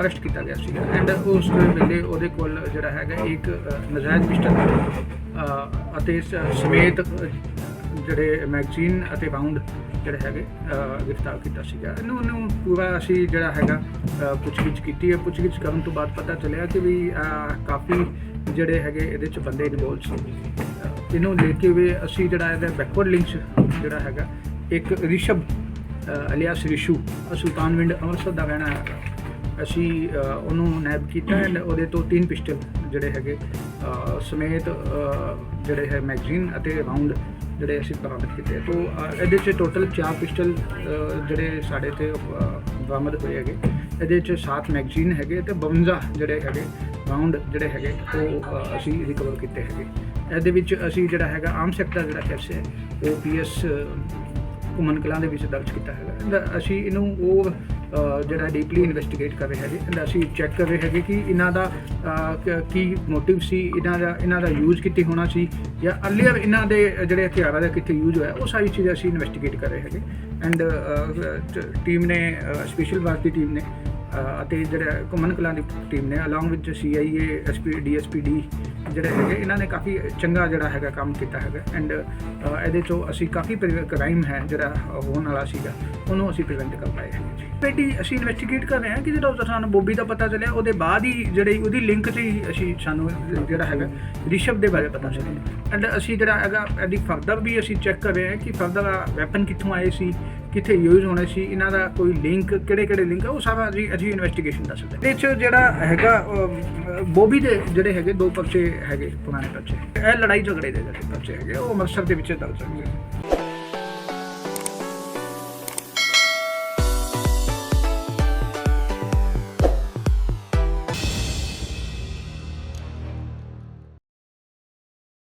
Arrest ਕੀਤਾ ਗਿਆ ਸੀਗਾ। ਐਂਡ ਉਸ ਵੇਲੇ ਉਹਦੇ ਕੋਲ ਜਿਹੜਾ ਹੈਗਾ ਇੱਕ ਨਜਾਇਜ਼ ਪਿਸਟਲ ਅਤੇ ਸਮੇਤ ਜਿਹੜੇ ਮੈਗਜ਼ੀਨ ਅਤੇ ਬਾਉਂਡ ਜਿਹੜੇ ਹੈਗੇ ਗ੍ਰਿਫਤਾਰ ਕੀਤਾ ਸੀਗਾ। ਇਹਨੂੰ ਉਹਨੂੰ ਪੂਰਾ ਅਸੀਂ ਜਿਹੜਾ ਹੈਗਾ ਪੁੱਛਗਿੱਛ ਕੀਤੀ ਹੈ। ਪੁੱਛਗਿੱਛ ਕਰਨ ਤੋਂ ਬਾਅਦ ਪਤਾ ਚੱਲਿਆ ਕਿ ਵੀ ਕਾਫੀ ਜਿਹੜੇ ਹੈਗੇ ਇਹਦੇ ਚ ਬੰਦੇ ਇਨਵੋਲ ਸੀ। ਇਹਨੂੰ ਲੈ ਕੇ ਵੀ ਅਸੀਂ ਜਿਹੜਾ ਇਹਦਾ ਬੈਕਵਰਡ ਲਿੰਕਸ ਜਿਹੜਾ ਹੈਗਾ, ਇੱਕ ਰਿਸ਼ਬ ਅਲਿਆਸ ਰਿਸ਼ੂ ਸੁਲਤਾਨਵਿੰਡ ਅੰਮ੍ਰਿਤਸਰ ਦਾ ਰਹਿਣਾ ਹੈਗਾ ਅਸੀਂ ਉਹਨੂੰ ਨੈਬ ਕੀਤਾ ਐਂਡ ਉਹਦੇ ਤੋਂ ਤਿੰਨ ਪਿਸਟਲ ਜਿਹੜੇ ਹੈਗੇ ਸਮੇਤ ਜਿਹੜੇ ਹੈ ਮੈਗਜ਼ੀਨ ਅਤੇ ਰਾਉਂਡ ਜਿਹੜੇ ਅਸੀਂ ਬਰਾਮਦ ਕੀਤੇ। ਤੋਂ ਇਹਦੇ 'ਚ ਟੋਟਲ 4 ਪਿਸਟਲ ਜਿਹੜੇ ਸਾਡੇ ਤੇ ਬਰਾਮਦ ਹੋਏ ਹੈਗੇ। ਇਹਦੇ 'ਚ 7 ਮੈਗਜ਼ੀਨ ਹੈਗੇ ਤੇ 52 ਜਿਹੜੇ ਹੈਗੇ, ਰਾਉਂਡ ਜਿਹੜੇ ਹੈਗੇ, ਉਹ ਅਸੀਂ ਰਿਕਵਰ ਕੀਤੇ ਹੈਗੇ। ਇਹਦੇ ਵਿੱਚ ਅਸੀਂ ਜਿਹੜਾ ਹੈਗਾ ਆਮ ਸੈਕਟਰ ਜਿਹੜਾ ਕੇਸ ਹੈ ਉਹ ਪੀਐਸ ਘੁੰਮਣ ਕਲਾਂ ਦੇ ਵਿੱਚ ਦਰਜ ਕੀਤਾ ਹੈਗਾ। ਇਹਦਾ ਅਸੀਂ ਇਹਨੂੰ ਉਹ ਜਿਹੜਾ ਡੀਪਲੀ ਇਨਵੈਸਟੀਗੇਟ ਕਰ ਰਹੇ ਹੈਗੇ ਐਂਡ ਅਸੀਂ ਚੈੱਕ ਕਰ ਰਹੇ ਹੈਗੇ ਕਿ ਇਹਨਾਂ ਦਾ ਅ, ਕੀ ਮੋਟਿਵ ਸੀ ਇਹਨਾਂ ਦਾ ਇਹਨਾਂ ਦਾ ਯੂਜ਼ ਕਿੱਥੇ ਹੋਣਾ ਸੀ ਜਾਂ ਅਰਲੀਅਰ ਇਹਨਾਂ ਦੇ ਜਿਹੜੇ ਹਥਿਆਰਾਂ ਦਾ ਕਿੱਥੇ ਯੂਜ਼ ਹੋਇਆ ਉਹ ਸਾਰੀ ਚੀਜ਼ਾਂ ਅਸੀਂ ਇਨਵੈਸਟੀਗੇਟ ਕਰ ਰਹੇ ਹੈਗੇ। ਐਂਡ ਟੀਮ ਨੇ ਸਪੈਸ਼ਲ ਵਾਰ ਦੀ ਟੀਮ ਨੇ ਅਤੇ ਜਿਹੜਾ ਘੁੰਮਣ ਕਲਾਂ ਦੀ ਟੀਮ ਨੇ along with CIA SP DSPD ਜਿਹੜੇ ਹੈਗੇ, ਇਹਨਾਂ ਨੇ ਕਾਫੀ ਚੰਗਾ ਜਿਹੜਾ ਹੈਗਾ ਕੰਮ ਕੀਤਾ ਹੈਗਾ। ਐਂਡ ਇਹਦੇ ਚੋਂ ਅਸੀਂ ਕਾਫੀ ਕ੍ਰਾਈਮ ਹੈ ਜਿਹੜਾ ਹੋਣ ਵਾਲਾ ਸੀਗਾ, ਉਹਨੂੰ ਅਸੀਂ ਪ੍ਰੀਵੈਂਟ ਕਰ ਪਾਏ ਹੈਗੇ ਜੀ। ਬੇਟੀ, ਅਸੀਂ ਇਨਵੈਸਟੀਗੇਟ ਕਰ ਰਹੇ ਹਾਂ ਕਿ ਜਿਹੜਾ ਸਾਨੂੰ ਬੋਬੀ ਦਾ ਪਤਾ ਚੱਲਿਆ, ਉਹਦੇ ਬਾਅਦ ਹੀ ਜਿਹੜੀ ਉਹਦੀ ਲਿੰਕ 'ਤੇ ਹੀ ਅਸੀਂ ਸਾਨੂੰ ਜਿਹੜਾ ਹੈਗਾ, ਰਿਸ਼ਵ ਦੇ ਬਾਰੇ ਪਤਾ ਚੱਲਿਆ। ਐਂਡ ਅਸੀਂ ਜਿਹੜਾ ਹੈਗਾ, ਇਹਦੀ ਫਰਦਰ ਵੀ ਅਸੀਂ ਚੈੱਕ ਕਰ ਰਹੇ ਹਾਂ ਕਿ ਫਰਦਰ ਵੈਪਨ ਕਿੱਥੋਂ ਆਏ ਸੀ ਕਿੱਥੇ ਯੂਜ਼ ਹੋਣੇ ਸੀ, ਇਹਨਾਂ ਦਾ ਕੋਈ ਲਿੰਕ ਕਿਹੜੇ ਕਿਹੜੇ ਲਿੰਕ ਆ, ਉਹ ਸਾਰਾ ਅਸੀਂ ਅਸੀਂ ਇਨਵੈਸਟੀਗੇਸ਼ਨ ਦੱਸ ਸਕਦੇ ਇਹ 'ਚ ਜਿਹੜਾ ਹੈਗਾ ਬੋਬੀ ਦੇ ਜਿਹੜੇ ਹੈਗੇ, ਦੋ ਪਰਚੇ ਹੈਗੇ ਪੁਰਾਣੇ ਪਰਚੇ। ਇਹ ਲੜਾਈ ਝਗੜੇ ਦੇ ਜਿਹੜੇ ਪਰਚੇ ਹੈਗੇ ਉਹ ਅੰਮ੍ਰਿਤਸਰ ਦੇ ਵਿੱਚ ਦਰਜ ਹੈਗੇ